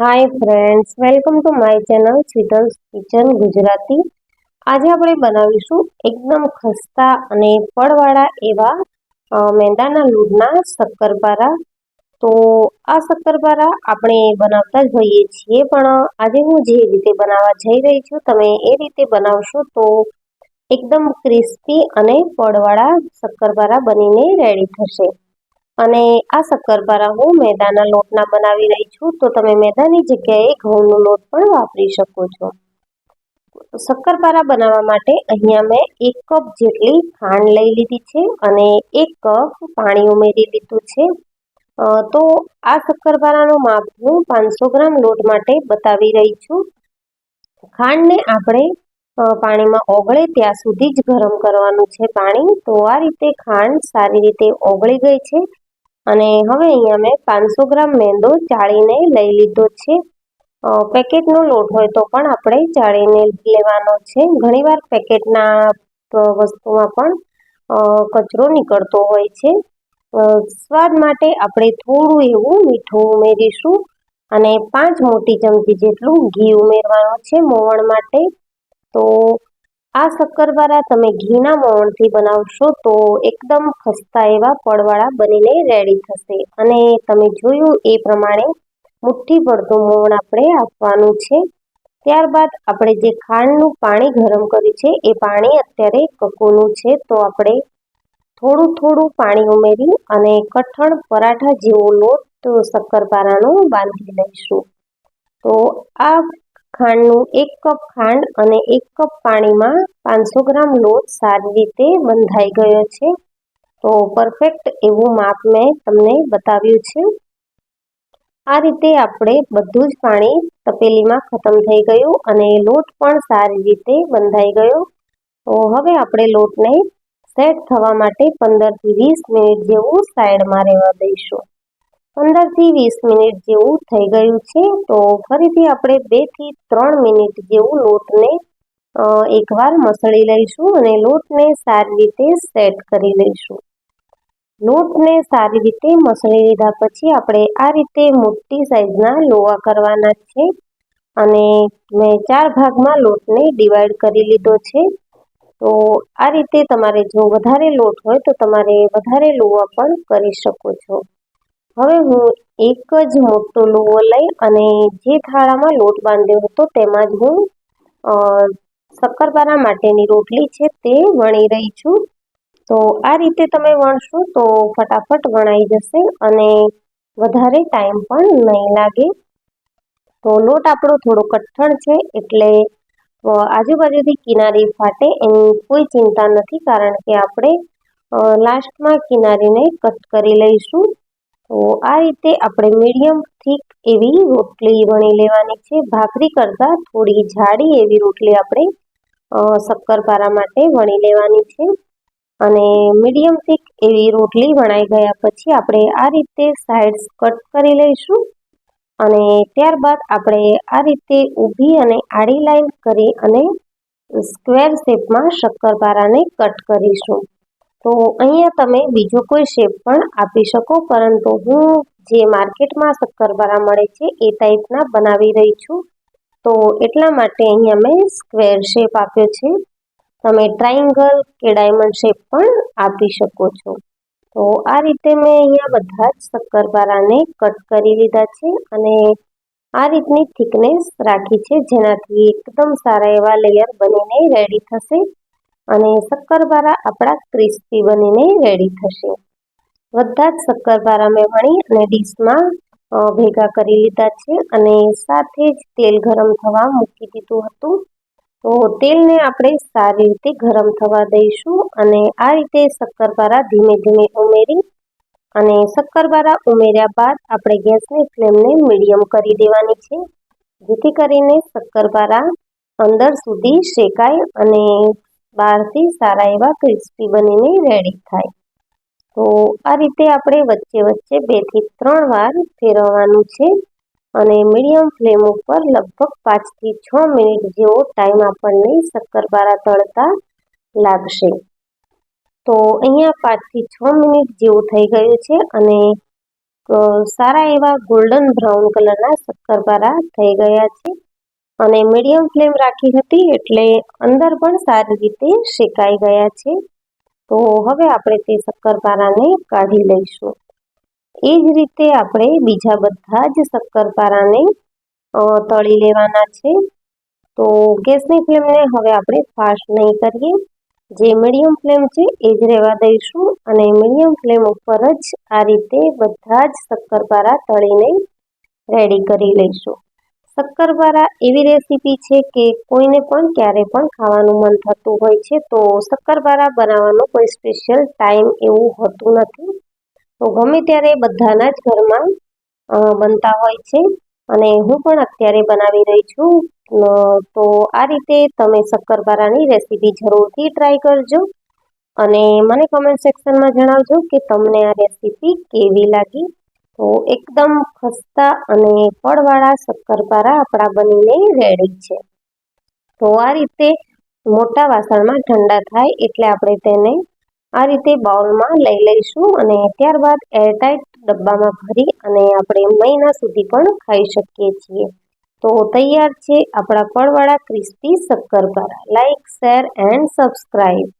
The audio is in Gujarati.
Hi friends welcome to my channel Sweetles kitchen Gujarati આજે આપણે બનાવીશું એકદમ ખસ્તા અને ફળવાળા એવા મેંદાના લોટના શક્કરપારા. તો આ શક્કરપારા આપણે બનાવતા જ હોઈએ છીએ, પણ આજે હું જે રીતે બનાવવા જઈ રહી છું, તમે એ રીતે બનાવશો તો એકદમ ક્રિસ્પી અને ફળવાળા શક્કરપારા બનીને રેડી થશે. અને આ શક્કરપારા હું મેદાના લોટના બનાવી રહી છું, તો તમે મેદાની જગ્યાએ ઘઉંનો લોટ પણ વાપરી શકો છો. શક્કરપારા બનાવવા માટે અહીંયા મેં એક કપ જેટલી ખાંડ લઈ લીધી છે અને એક કપ પાણી ઉમેરી લીધું છે. તો આ શક્કરપારાનું માપ હું પાંચસો ગ્રામ લોટ માટે બતાવી રહી છું. ખાંડને આપણે પાણીમાં ઓગળે ત્યાં સુધી જ ગરમ કરવાનું છે પાણી. તો આ રીતે ખાંડ સારી રીતે ઓગળી ગઈ છે. અને હવે અહીંયા મેં પાંચસો ગ્રામ મેંદો ચાળીને લઈ લીધો છે. પેકેટનો લોટ હોય તો પણ આપણે ચાળીને લેવાનો છે. ઘણીવાર પેકેટના વસ્તુમાં પણ કચરો નીકળતો હોય છે. સ્વાદ માટે આપણે થોડું એવું મીઠું ઉમેરીશું અને પાંચ મોટી ચમચી જેટલું ઘી ઉમેરવાનું છે મોવણ માટે. તો આ શક્કરવાળા તમે ઘીના મોણથી બનાવશો તો એકદમ ખસ્તા એવા પડવાળા બનીને રેડી થશે. અને તમે જોયું એ પ્રમાણે મુઠ્ઠી પડતું મોણ આપણે આપવાનું છે. ત્યારબાદ આપણે જે ખાંડનું પાણી ગરમ કર્યું છે, એ પાણી અત્યારે કકોનું છે. તો આપણે થોડું થોડું પાણી ઉમેરી અને કઠણ પરાઠા જેવો લોટ શક્કરપારાનો બાંધી લઈશું. તો આ ખાંડનું એક કપ ખાંડ અને એક કપ પાણીમાં પાંચસો ગ્રામ લોટ સારી રીતે બંધાઈ ગયો છે. તો પરફેક્ટ એવું માપ મેં તમને બતાવ્યું છે. આ રીતે આપણે બધું જ પાણી તપેલીમાં ખતમ થઈ ગયું અને લોટ પણ સારી રીતે બંધાઈ ગયો. તો હવે આપણે લોટને સેટ થવા માટે પંદરથી વીસ મિનિટ જેવું સાઈડમાં રહેવા દઈશું. પંદરથી વીસ મિનિટ જેવું થઈ ગયું છે, તો ફરીથી આપણે બેથી ત્રણ મિનિટ જેવું લોટને એકવાર મસળી લઈશું અને લોટને સારી રીતે સેટ કરી લઈશું. લોટને સારી રીતે મસળી લીધા પછી આપણે આ રીતે મોટી સાઈઝના લોવા કરવાના છે અને મેં ચાર ભાગમાં લોટને ડિવાઈડ કરી લીધો છે. તો આ રીતે તમારે જો વધારે લોટ હોય તો તમારે વધારે લોવા પણ કરી શકો છો. હવે હું એક જ મોટો લોવો લઈ અને જે થાળામાં લોટ બાંધ્યો હતો તેમાં જ હું શક્કરપારા માટેની રોટલી છે તે વણી રહી છું. તો આ રીતે તમે વણશો તો ફટાફટ વણાઈ જશે અને વધારે ટાઈમ પણ નહીં લાગે. તો લોટ આપણો થોડો કઠણ છે એટલે આજુબાજુથી કિનારી ફાટે એની કોઈ ચિંતા નથી કારણ કે આપણે લાસ્ટમાં કિનારીને કટ કરી લઈશું. તો આ રીતે આપણે મીડિયમ થીક એવી રોટલી વણી લેવાની છે. ભાખરી કરતાં થોડી જાડી એવી રોટલી આપણે શક્કરપારા માટે વણી લેવાની છે. અને મીડિયમ થીક એવી રોટલી વણાઈ ગયા પછી આપણે આ રીતે સાઈડ્સ કટ કરી લઈશું. અને ત્યારબાદ આપણે આ રીતે ઊભી અને આડી લાઈન કરી અને સ્ક્વેર શેપમાં શક્કરપારાને કટ કરીશું. તો અહીંયા તમે બીજો કોઈ શેપ પણ આપી શકો, પરંતુ હું જે માર્કેટમાં શક્કરવાળા મળે છે એ ટાઈપના બનાવી રહી છું. તો એટલા માટે અહીંયા મેં સ્ક્વેર શેપ આપ્યો છે. તમે ટ્રાયંગલ કે ડાયમંડ શેપ પણ આપી શકો છો. તો આ રીતે મેં અહીંયા બધા જ શક્કરપારાને કટ કરી લીધા છે અને આ રીતની થિકનેસ રાખી છે, જેનાથી એકદમ સારા એવા લેયર બનીને રેડી થશે. અને શક્કરપારા આપણા ક્રિસ્પી બનીને રેડી થશે. બધા જ શક્કરપારા મેં વણી અને ડીશમાં ભેગા કરી લીધા છે અને સાથે જ તેલ ગરમ થવા મૂકી દીધું હતું. તો તેલને આપણે સારી રીતે ગરમ થવા દઈશું અને આ રીતે શક્કરપારા ધીમે ધીમે ઉમેરી અને શક્કરપારા ઉમેર્યા બાદ આપણે ગેસની ફ્લેમને મીડિયમ કરી દેવાની છે. જેથી કરીને શક્કરપારા અંદર સુધી શેકાય અને બહારથી સારા એવા ક્રિસ્પી બનીને રેડી થાય. તો આ રીતે આપણે વચ્ચે વચ્ચે બેથી ત્રણ વાર ફેરવવાનું છે અને મીડિયમ ફ્લેમ ઉપર લગભગ પાંચથી છ મિનિટ જેવો ટાઈમ આપણને શક્કરપારા તળતા લાગશે. તો અહીંયા પાંચથી છ મિનિટ જેવું થઈ ગયું છે અને સારા એવા ગોલ્ડન બ્રાઉન કલરના શક્કરપારા થઈ ગયા છે. અને મીડિયમ ફ્લેમ રાખી હતી એટલે અંદર પણ સારી રીતે શેકાઈ ગયા છે. તો હવે આપણે તે શક્કરપારાને કાઢી લઈશું. એ જ રીતે આપણે બીજા બધા જ શક્કરપારાને તળી લેવાના છે. તો ગેસની ફ્લેમને હવે આપણે ફાસ્ટ નહીં કરીએ. જે મીડિયમ ફ્લેમ છે એ જ રહેવા દઈશું અને મીડિયમ ફ્લેમ ઉપર જ આ રીતે બધા જ શક્કરપારા તળીને રેડી કરી લઈશું. શક્કરપારા એવી રેસીપી છે કે કોઈને પણ ક્યારે પણ ખાવાનું મન થતું હોય છે, તો શક્કરવાળા બનાવવાનો કોઈ સ્પેશિયલ ટાઈમ એવું હોતું નથી. તો ગમે ત્યારે બધાના જ ઘરમાં બનતા હોય છે અને હું પણ અત્યારે બનાવી રહી છું. તો આ રીતે તમે શક્કરપારાની રેસીપી જરૂરથી ટ્રાય કરજો અને મને કમેન્ટ સેક્શનમાં જણાવજો કે તમને આ રેસીપી કેવી લાગી. તો એકદમ ખસ્તા અને ફળવાળા શક્કરપારા આપણા બનીને રેડી છે. તો આ રીતે મોટા વાસણમાં ઠંડા થાય એટલે આપણે તેને આ રીતે બાઉલમાં લઈ લઈશું અને ત્યારબાદ એરટાઇટ ડબ્બામાં ભરી અને આપણે મહિના સુધી પણ ખાઈ શકીએ છીએ. તો તૈયાર છે આપણા ફળવાળા crispy shakarpara. Like share and subscribe